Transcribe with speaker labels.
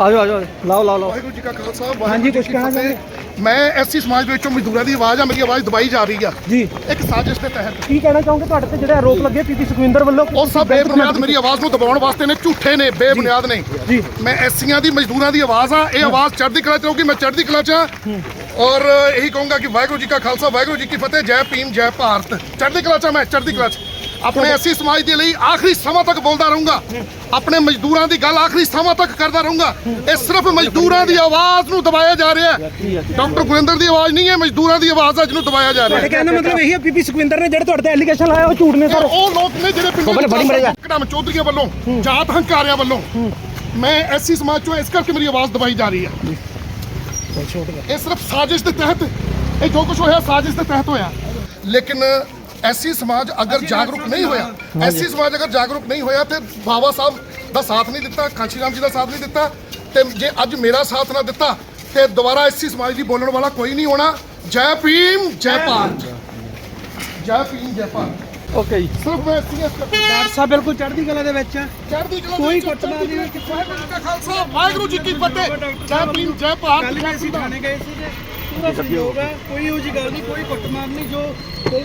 Speaker 1: ਆਜੋ ਆਜੋ ਲਾਓ ਲਾਓ ਲਾਓ।
Speaker 2: ਵਾਹਿਗੁਰੂ ਜੀ ਕਾ ਖਾਲਸਾ ਵਾਹਿਗੁਰੂ ਜੀ ਕੀ ਫਤਿਹ। ਮੈਂ ਐਸਸੀ ਸਮਾਜ ਦੇ ਵਿੱਚੋਂ ਮਜ਼ਦੂਰਾਂ ਦੀ ਆਵਾਜ਼ ਆ ਮੇਰੀ ਆਵਾਜ਼ ਦਬਾਈ ਜਾ ਰਹੀ ਆ।
Speaker 1: ਜੀ।
Speaker 2: ਇੱਕ ਸਾਜ਼ਿਸ਼ ਦੇ ਤਹਿਤ।
Speaker 1: ਕੀ ਕਹਿਣਾ ਚਾਹੋਗੇ ਤੁਹਾਡੇ ਤੇ ਜਿਹੜੇ ਆਰੋਪ ਲੱਗੇ ਪੀਪੀ ਸੁਖਵਿੰਦਰ ਵੱਲੋਂ?
Speaker 2: ਉਹ ਸਭ ਬੇਬੁਨਿਆਦ ਮੇਰੀ ਆਵਾਜ਼ ਨੂੰ ਦਬਾਉਣ ਵਾਸਤੇ ਨੇ ਝੂਠੇ ਨੇ ਬੇਬੁਨਿਆਦ ਨੇ।
Speaker 1: ਜੀ।
Speaker 2: ਮੈਂ ਐਸੀਆਂ ਦੀ ਮਜ਼ਦੂਰਾਂ ਦੀ ਆਵਾਜ਼ ਆ ਇਹ ਆਵਾਜ਼ ਚੜ੍ਹਦੀ ਕਲਾ ਚ ਰਹੂਗੀ ਮੈਂ ਚੜ੍ਹਦੀ ਕਲਾ ਚ। ਔਰ ਇਹੀ ਕਹੂੰਗਾ ਕਿ ਵਾਹਿਗੁਰੂ ਜੀ ਕਾ ਖਾਲਸਾ ਵਾਹਿਗੁਰੂ ਜੀ ਕੀ ਫਤਿਹ ਜੈ ਭੀਮ ਜੈ ਭਾਰਤ। ਚੜ੍ਹਦੀ ਕਲਾ ਚ ਮੈਂ ਚੜ੍ਹਦੀ ਕਲਾ ਚ। ਆਪਣੇ ਐਸੀ ਸਮਾਜ ਦੇ ਲਈ ਆਖਰੀ ਸਮਾਂ ਤੱਕ ਬੋਲਦਾ ਰਹੂੰਗਾ। ਆਪਣੇ ਮਜ਼ਦੂਰਾਂ ਦੀ ਗੱਲ ਆਖਰੀ ਸਮਾਂ ਤੱਕ ਕਰਦਾ ਰਹੂੰਗਾ। ਇਹ ਸਿਰਫ ਮਜ਼ਦੂਰਾਂ ਦੀ ਆਵਾਜ਼ ਨੂੰ ਦਬਾਇਆ ਜਾ ਰਿਹਾ ਹੈ। ਡਾਕਟਰ ਗੁਰਿੰਦਰ ਦੀ ਆਵਾਜ਼ ਨਹੀਂ ਹੈ ਮਜ਼ਦੂਰਾਂ ਦੀ ਆਵਾਜ਼ ਆ ਜਿਹਨੂੰ ਦਬਾਇਆ ਜਾ ਰਿਹਾ
Speaker 1: ਤੁਹਾਡੇ
Speaker 2: ਹੈ
Speaker 1: ਕਹਿਣ ਦਾ ਮਤਲਬ ਇਹੀ ਹੈ ਪੀਪੀ ਸੁਖਵਿੰਦਰ ਨੇ ਜਿਹੜੇ ਤੁਹਾਡੇ ਤੇ ਐਲੀਗੇਸ਼ਨ ਲਾਇਆ ਉਹ ਝੂਠ ਨੇ
Speaker 2: ਸਰ। ਉਹ ਲੋਕ ਨੇ ਜਿਹੜੇ
Speaker 1: ਜਾ।
Speaker 2: ਕਦਮ ਚੌਧਰੀਆਂ ਵੱਲੋਂ ਜਾਤ ਹੰਕਾਰਿਆਂ ਵੱਲੋਂ ਮੈਂ ਐਸੀ ਸਮਾਜ ਚੋਂ ਇਸ ਕਰਕੇ ਮੇਰੀ ਆਵਾਜ਼ ਦਬਾਈ ਜਾ ਰਹੀ ਹੈ। ਇਹ ਸਿਰਫ ਸਾਜ਼ਿਸ਼ ਦੇ ਤਹਿਤ ਇਹ ਜੋ ਕੁਝ ਹੋਇਆ ਸਾਜ਼ਿਸ਼ ਦੇ ਤਹਿਤ ਹੋਇਆ। ਲੇਕਿਨ ਐਸੀ ਸਮਾਜ ਅਗਰ ਜਾਗਰੂਕ ਨਹੀਂ ਹੋਇਆ ਐਸੀ ਸਮਾਜ ਅਗਰ ਜਾਗਰੂਕ ਨਹੀਂ ਹੋਇਆ ਤੇ ਬਾਬਾ ਸਾਹਿਬ ਦਾ ਸਾਥ ਨਹੀਂ ਦਿੱਤਾ ਕਾਂਸ਼ੀ ਰਾਮ ਜੀ ਦਾ ਸਾਥ ਨਹੀਂ ਦਿੱਤਾ ਤੇ ਜੇ ਅੱਜ ਮੇਰਾ ਸਾਥ ਨਾ ਦਿੱਤਾ ਤੇ ਦੁਬਾਰਾ ਐਸੀ ਸਮਾਜ ਦੀ ਬੋਲਣ ਵਾਲਾ ਕੋਈ ਨਹੀਂ ਹੋਣਾ। ਜੈ ਭੀਮ ਜੈ ਭਾਰਤ। ਜੈ ਭੀਮ ਜੈ ਭਾਰਤ।
Speaker 1: ਓਕੇ ਜੀ।
Speaker 2: ਸਿਰਫ ਮੈਂ ਸੀਐਸ
Speaker 1: ਡਾਕਟਰ ਸਾਹਿਬ ਬਿਲਕੁਲ ਚੜ੍ਹਦੀ ਕਲਾ ਦੇ ਵਿੱਚ
Speaker 2: ਚੜ੍ਹਦੀ ਕਲਾ
Speaker 1: ਕੋਈ ਕੁੱਟਮਾਰ ਨਹੀਂ
Speaker 2: ਚੜ੍ਹਦੀ ਕਲਾ ਵਾਹਿਗੁਰੂ ਜੀ ਕਾ ਖਾਲਸਾ ਵਾਹਿਗੁਰੂ ਜੀ ਕੀ ਫਤਿਹ। ਜੈ ਭੀਮ ਜੈ ਭਾਰਤ।
Speaker 1: ਕੱਲ ਅਸੀਂ ਥਾਣੇ ਗਏ ਸੀਗੇ। ਪੂਰਾ ਸਹਿਯੋਗ ਹੈ। ਕੋਈ ਇਹੋ ਜਿਹੀ ਗੱਲ ਨਹੀਂ ਕੋਈ ਕੁੱਟਮਾਰ ਨਹੀਂ ਜੋ